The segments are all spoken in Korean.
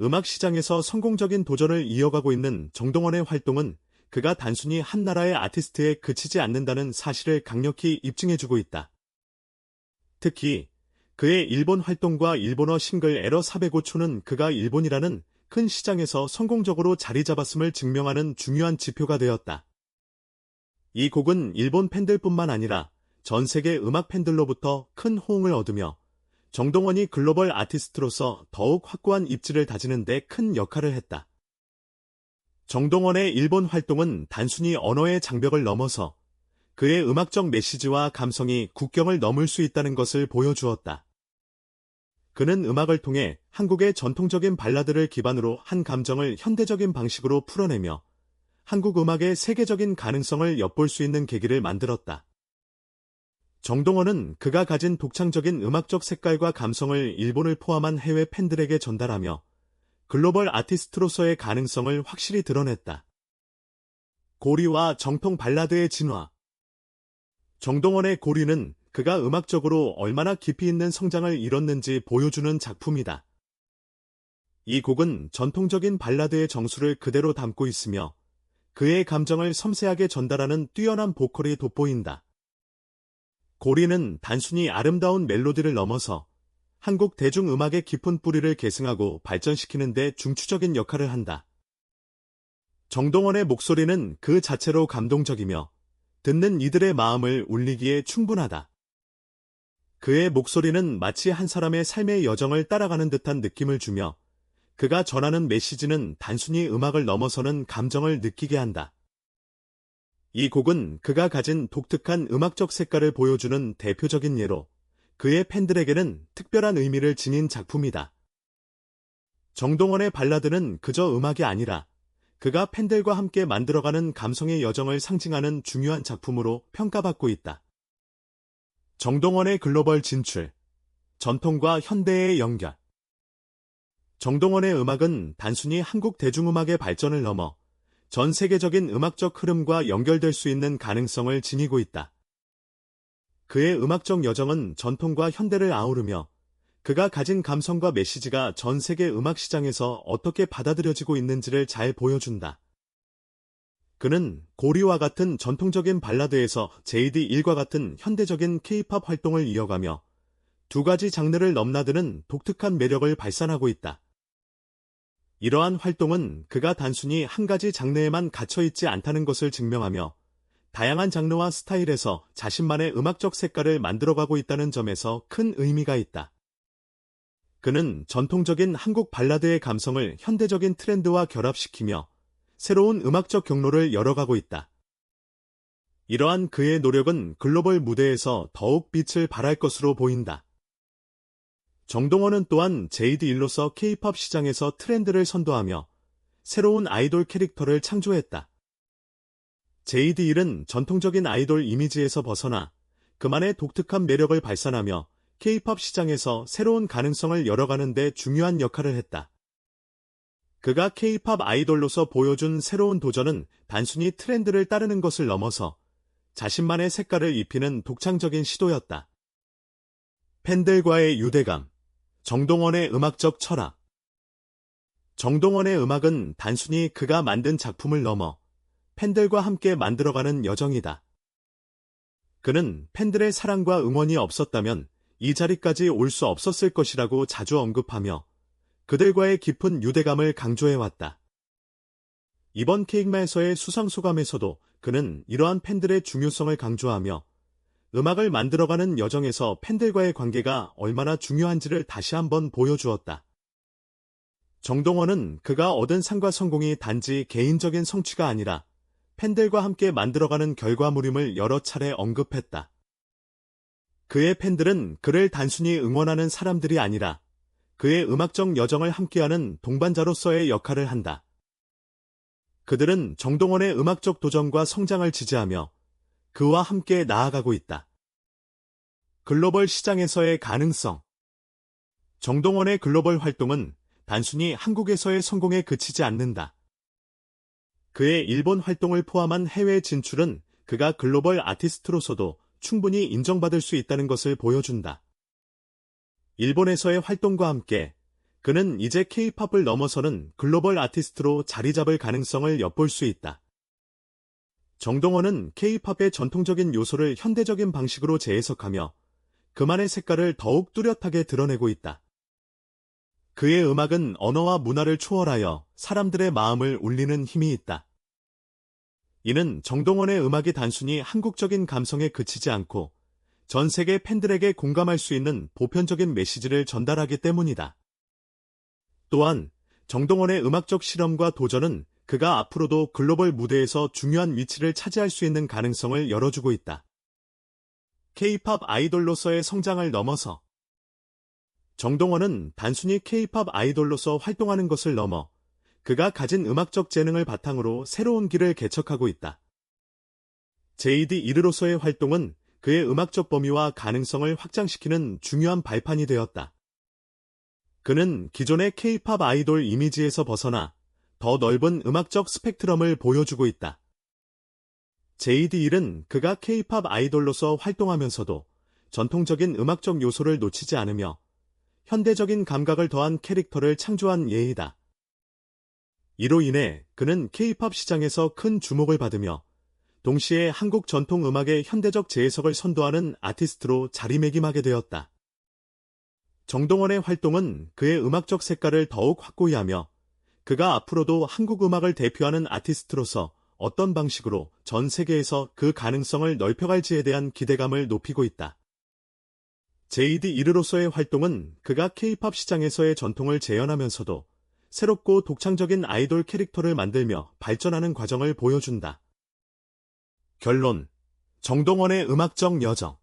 음악 시장에서 성공적인 도전을 이어가고 있는 정동원의 활동은 그가 단순히 한 나라의 아티스트에 그치지 않는다는 사실을 강력히 입증해주고 있다. 특히 그의 일본 활동과 일본어 싱글 에러 405초는 그가 일본이라는 큰 시장에서 성공적으로 자리 잡았음을 증명하는 중요한 지표가 되었다. 이 곡은 일본 팬들뿐만 아니라 전 세계 음악 팬들로부터 큰 호응을 얻으며 정동원이 글로벌 아티스트로서 더욱 확고한 입지를 다지는 데 큰 역할을 했다. 정동원의 일본 활동은 단순히 언어의 장벽을 넘어서 그의 음악적 메시지와 감성이 국경을 넘을 수 있다는 것을 보여주었다. 그는 음악을 통해 한국의 전통적인 발라드를 기반으로 한 감정을 현대적인 방식으로 풀어내며 한국 음악의 세계적인 가능성을 엿볼 수 있는 계기를 만들었다. 정동원은 그가 가진 독창적인 음악적 색깔과 감성을 일본을 포함한 해외 팬들에게 전달하며 글로벌 아티스트로서의 가능성을 확실히 드러냈다. 고리와 정통 발라드의 진화 정동원의 고리는 그가 음악적으로 얼마나 깊이 있는 성장을 이뤘는지 보여주는 작품이다. 이 곡은 전통적인 발라드의 정수를 그대로 담고 있으며 그의 감정을 섬세하게 전달하는 뛰어난 보컬이 돋보인다. 고리는 단순히 아름다운 멜로디를 넘어서 한국 대중음악의 깊은 뿌리를 계승하고 발전시키는 데 중추적인 역할을 한다. 정동원의 목소리는 그 자체로 감동적이며 듣는 이들의 마음을 울리기에 충분하다. 그의 목소리는 마치 한 사람의 삶의 여정을 따라가는 듯한 느낌을 주며 그가 전하는 메시지는 단순히 음악을 넘어서는 감정을 느끼게 한다. 이 곡은 그가 가진 독특한 음악적 색깔을 보여주는 대표적인 예로 그의 팬들에게는 특별한 의미를 지닌 작품이다. 정동원의 발라드는 그저 음악이 아니라 그가 팬들과 함께 만들어가는 감성의 여정을 상징하는 중요한 작품으로 평가받고 있다. 정동원의 글로벌 진출, 전통과 현대의 연결. 정동원의 음악은 단순히 한국 대중음악의 발전을 넘어 전 세계적인 음악적 흐름과 연결될 수 있는 가능성을 지니고 있다. 그의 음악적 여정은 전통과 현대를 아우르며 그가 가진 감성과 메시지가 전 세계 음악 시장에서 어떻게 받아들여지고 있는지를 잘 보여준다. 그는 고리와 같은 전통적인 발라드에서 JD1과 같은 현대적인 케이팝 활동을 이어가며 두 가지 장르를 넘나드는 독특한 매력을 발산하고 있다. 이러한 활동은 그가 단순히 한 가지 장르에만 갇혀있지 않다는 것을 증명하며 다양한 장르와 스타일에서 자신만의 음악적 색깔을 만들어가고 있다는 점에서 큰 의미가 있다. 그는 전통적인 한국 발라드의 감성을 현대적인 트렌드와 결합시키며 새로운 음악적 경로를 열어가고 있다. 이러한 그의 노력은 글로벌 무대에서 더욱 빛을 발할 것으로 보인다. 정동원은 또한 JD1로서 K-팝 시장에서 트렌드를 선도하며 새로운 아이돌 캐릭터를 창조했다. JD1은 전통적인 아이돌 이미지에서 벗어나 그만의 독특한 매력을 발산하며 K-팝 시장에서 새로운 가능성을 열어가는 데 중요한 역할을 했다. 그가 K-팝 아이돌로서 보여준 새로운 도전은 단순히 트렌드를 따르는 것을 넘어서 자신만의 색깔을 입히는 독창적인 시도였다. 팬들과의 유대감 정동원의 음악적 철학 정동원의 음악은 단순히 그가 만든 작품을 넘어 팬들과 함께 만들어가는 여정이다. 그는 팬들의 사랑과 응원이 없었다면 이 자리까지 올 수 없었을 것이라고 자주 언급하며 그들과의 깊은 유대감을 강조해왔다. 이번 케이크마에서의 수상 소감에서도 그는 이러한 팬들의 중요성을 강조하며 음악을 만들어가는 여정에서 팬들과의 관계가 얼마나 중요한지를 다시 한번 보여주었다. 정동원은 그가 얻은 상과 성공이 단지 개인적인 성취가 아니라 팬들과 함께 만들어가는 결과물임을 여러 차례 언급했다. 그의 팬들은 그를 단순히 응원하는 사람들이 아니라 그의 음악적 여정을 함께하는 동반자로서의 역할을 한다. 그들은 정동원의 음악적 도전과 성장을 지지하며 그와 함께 나아가고 있다. 글로벌 시장에서의 가능성 정동원의 글로벌 활동은 단순히 한국에서의 성공에 그치지 않는다. 그의 일본 활동을 포함한 해외 진출은 그가 글로벌 아티스트로서도 충분히 인정받을 수 있다는 것을 보여준다. 일본에서의 활동과 함께 그는 이제 K-팝을 넘어서는 글로벌 아티스트로 자리 잡을 가능성을 엿볼 수 있다. 정동원은 K-팝의 전통적인 요소를 현대적인 방식으로 재해석하며 그만의 색깔을 더욱 뚜렷하게 드러내고 있다. 그의 음악은 언어와 문화를 초월하여 사람들의 마음을 울리는 힘이 있다. 이는 정동원의 음악이 단순히 한국적인 감성에 그치지 않고 전 세계 팬들에게 공감할 수 있는 보편적인 메시지를 전달하기 때문이다. 또한 정동원의 음악적 실험과 도전은 그가 앞으로도 글로벌 무대에서 중요한 위치를 차지할 수 있는 가능성을 열어주고 있다. K-팝 아이돌로서의 성장을 넘어서 정동원은 단순히 K-팝 아이돌로서 활동하는 것을 넘어 그가 가진 음악적 재능을 바탕으로 새로운 길을 개척하고 있다. JD 이르로서의 활동은 그의 음악적 범위와 가능성을 확장시키는 중요한 발판이 되었다. 그는 기존의 K-팝 아이돌 이미지에서 벗어나 더 넓은 음악적 스펙트럼을 보여주고 있다. JD1은 그가 K-팝 아이돌로서 활동하면서도 전통적인 음악적 요소를 놓치지 않으며 현대적인 감각을 더한 캐릭터를 창조한 예이다. 이로 인해 그는 K-팝 시장에서 큰 주목을 받으며 동시에 한국 전통 음악의 현대적 재해석을 선도하는 아티스트로 자리매김하게 되었다. 정동원의 활동은 그의 음악적 색깔을 더욱 확고히 하며 그가 앞으로도 한국 음악을 대표하는 아티스트로서 어떤 방식으로 전 세계에서 그 가능성을 넓혀갈지에 대한 기대감을 높이고 있다. JD 이르로서의 활동은 그가 K-팝 시장에서의 전통을 재현하면서도 새롭고 독창적인 아이돌 캐릭터를 만들며 발전하는 과정을 보여준다. 결론 정동원의 음악적 여정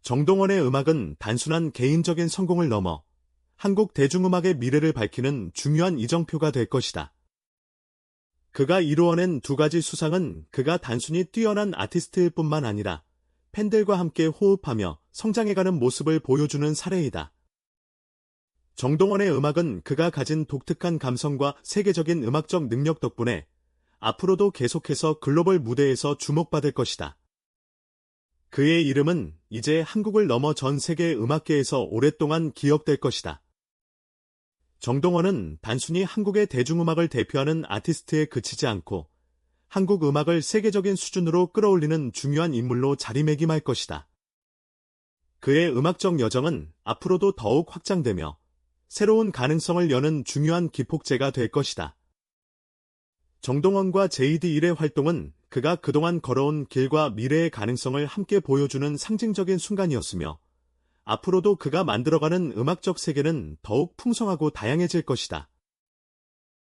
정동원의 음악은 단순한 개인적인 성공을 넘어 한국 대중음악의 미래를 밝히는 중요한 이정표가 될 것이다. 그가 이루어낸 두 가지 수상은 그가 단순히 뛰어난 아티스트일 뿐만 아니라 팬들과 함께 호흡하며 성장해가는 모습을 보여주는 사례이다. 정동원의 음악은 그가 가진 독특한 감성과 세계적인 음악적 능력 덕분에 앞으로도 계속해서 글로벌 무대에서 주목받을 것이다. 그의 이름은 이제 한국을 넘어 전 세계 음악계에서 오랫동안 기억될 것이다. 정동원은 단순히 한국의 대중음악을 대표하는 아티스트에 그치지 않고 한국 음악을 세계적인 수준으로 끌어올리는 중요한 인물로 자리매김할 것이다. 그의 음악적 여정은 앞으로도 더욱 확장되며 새로운 가능성을 여는 중요한 기폭제가 될 것이다. 정동원과 JD1의 활동은 그가 그동안 걸어온 길과 미래의 가능성을 함께 보여주는 상징적인 순간이었으며 앞으로도 그가 만들어가는 음악적 세계는 더욱 풍성하고 다양해질 것이다.